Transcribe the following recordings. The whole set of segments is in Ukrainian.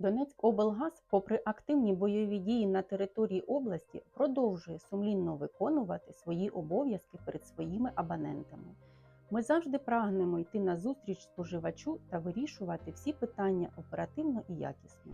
Донецькоблгаз, попри активні бойові дії на території області, продовжує сумлінно виконувати свої обов'язки перед своїми абонентами. Ми завжди прагнемо йти на зустріч споживачу та вирішувати всі питання оперативно і якісно.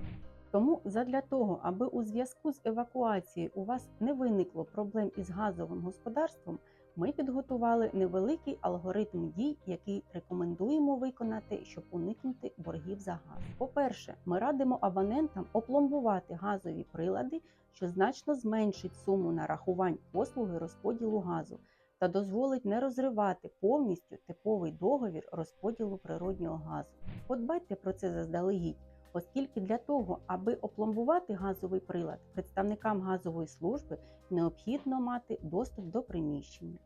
Тому задля того, аби у зв'язку з евакуацією у вас не виникло проблем із газовим господарством, ми підготували невеликий алгоритм дій, який рекомендуємо виконати, щоб уникнути боргів за газ. По-перше, ми радимо абонентам опломбувати газові прилади, що значно зменшить суму нарахувань послуги розподілу газу та дозволить не розривати повністю типовий договір розподілу природнього газу. Подбайте про це заздалегідь оскільки для того, аби опломбувати газовий прилад, представникам газової служби необхідно мати доступ до приміщення.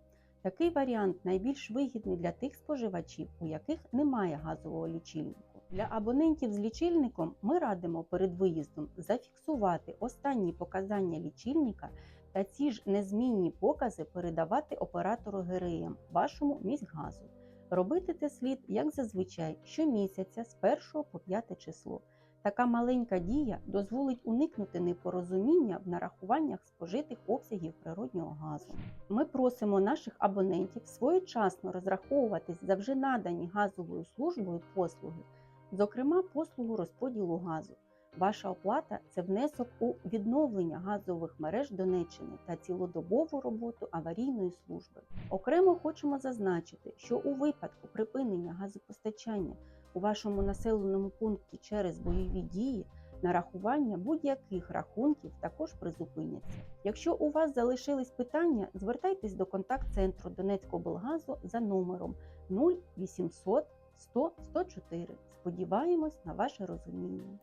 Такий варіант найбільш вигідний для тих споживачів, у яких немає газового лічильнику. Для абонентів з лічильником ми радимо перед виїздом зафіксувати останні показання лічильника та ці ж незмінні покази передавати оператору ГРМ, вашому міськгазу. Робити це слід, як зазвичай, щомісяця з 1 по 5 число. Така маленька дія дозволить уникнути непорозуміння в нарахуваннях спожитих обсягів природнього газу. Ми просимо наших абонентів своєчасно розраховуватись за вже надані газовою службою послуги, зокрема послугу розподілу газу. Ваша оплата це внесок у відновлення газових мереж Донеччини та цілодобову роботу аварійної служби. Окремо хочемо зазначити, що у випадку припинення газопостачання у вашому населеному пункті через бойові дії нарахування будь-яких рахунків також призупиняться. Якщо у вас залишились питання, звертайтесь до контакт-центру Донецького облгазу за номером 0800 100 104. Сподіваємось на ваше розуміння.